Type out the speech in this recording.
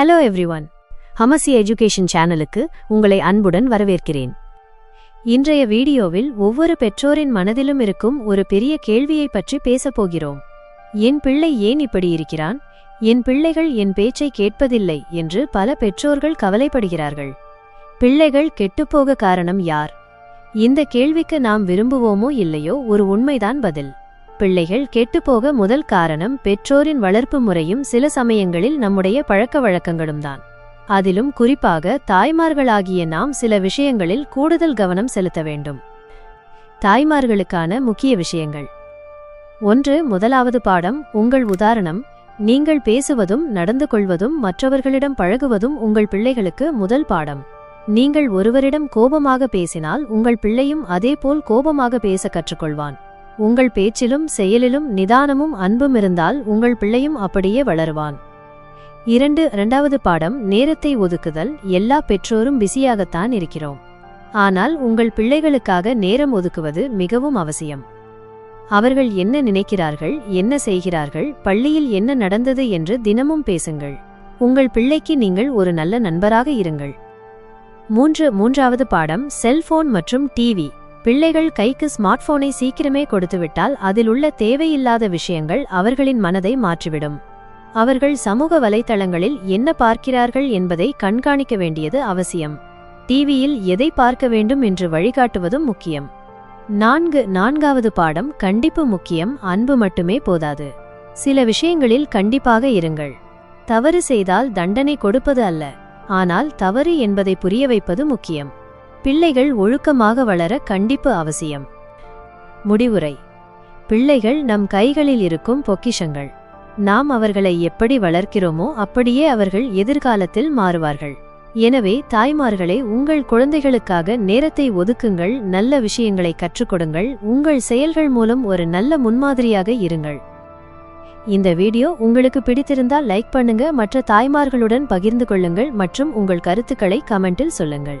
Hello everyone ஹமசி education சேனலுக்கு உங்களை அன்புடன் வரவேற்கிறேன். இன்றைய வீடியோவில் ஒவ்வொரு பெற்றோரின் மனதிலும் இருக்கும் ஒரு பெரிய கேள்வியைப் பற்றி பேசப் போகிறோம். என் பிள்ளை ஏன் இப்படி இருக்கிறான்? என் பிள்ளைகள் என் பேச்சை கேட்பதில்லை என்று பல பெற்றோர்கள் கவலைப்படுகிறார்கள். பிள்ளைகள் கெட்டுப்போக காரணம் யார்? இந்த கேள்விக்கு நாம் விரும்புவோமோ இல்லையோ ஒரு உண்மைதான் பதில். பிள்ளைகள் கெட்டுப்போக முதல் காரணம் பெற்றோரின் வளர்ப்பு முறையும் சில சமயங்களில் நம்முடைய பழக்க வழக்கங்களும் தான் அதிலும் குறிப்பாக தாய்மார்களாகிய நாம் சில விஷயங்களில் கூடுதல் கவனம் செலுத்த வேண்டும். தாய்மார்களுக்கான முக்கிய விஷயங்கள். ஒன்று முதலாவது பாடம் உங்கள் உதாரணம் நீங்கள் பேசுவதும் நடந்து கொள்வதும் மற்றவர்களிடம் பழகுவதும் உங்கள் பிள்ளைகளுக்கு முதல் பாடம். நீங்கள் ஒருவரிடம் கோபமாக பேசினால் உங்கள் பிள்ளையும் அதேபோல் கோபமாக பேச கற்றுக்கொள்வான். உங்கள் பேச்சிலும் செயலிலும் நிதானமும் அன்பும் இருந்தால் உங்கள் பிள்ளையும் அப்படியே வளருவான். இரண்டு இரண்டாவது பாடம் நேரத்தை ஒதுக்குதல். எல்லா பெற்றோரும் பிஸியாகத்தான் இருக்கிறோம். ஆனால் உங்கள் பிள்ளைகளுக்காக நேரம் ஒதுக்குவது மிகவும் அவசியம். அவர்கள் என்ன நினைக்கிறார்கள் என்ன செய்கிறார்கள் பள்ளியில் என்ன நடந்தது என்று தினமும் பேசுங்கள். உங்கள் பிள்ளைக்கு நீங்கள் ஒரு நல்ல நண்பராக இருங்கள். மூன்று மூன்றாவது பாடம் செல்போன் மற்றும் டிவி. பிள்ளைகள் கைக்கு ஸ்மார்ட் போனை சீக்கிரமே கொடுத்துவிட்டால் அதில் உள்ள தேவையில்லாத விஷயங்கள் அவர்களின் மனதை மாற்றிவிடும். அவர்கள் சமூக வலைத்தளங்களில் என்ன பார்க்கிறார்கள் என்பதை கண்காணிக்க வேண்டியது அவசியம். டிவியில் எதை பார்க்க வேண்டும் என்று வழிகாட்டுவதும் முக்கியம். நான்கு நான்காவது பாடம் கண்டிப்பு முக்கியம் அன்பு மட்டுமே போதாது. சில விஷயங்களில் கண்டிப்பாக இருங்கள். தவறு செய்தால் தண்டனை கொடுப்பது அல்ல. ஆனால் தவறு என்பதை புரிய வைப்பது முக்கியம். பிள்ளைகள் ஒழுக்கமாக வளர கண்டிப்பு அவசியம். முடிவுரை. பிள்ளைகள் நம் கைகளில் இருக்கும் பொக்கிஷங்கள். நாம் அவர்களை எப்படி வளர்க்கிறோமோ அப்படியே அவர்கள் எதிர்காலத்தில் மாறுவார்கள். எனவே தாய்மார்களே உங்கள் குழந்தைகளுக்காக நேரத்தை ஒதுக்குங்கள் நல்ல விஷயங்களை கற்றுக்கொடுங்கள் உங்கள் செயல்கள் மூலம் ஒரு நல்ல முன்மாதிரியாக இருங்கள். இந்த வீடியோ உங்களுக்கு பிடித்திருந்தால் லைக் பண்ணுங்க மற்ற தாய்மார்களுடன் பகிர்ந்து கொள்ளுங்கள் மற்றும் உங்கள் கருத்துக்களை கமெண்டில் சொல்லுங்கள்.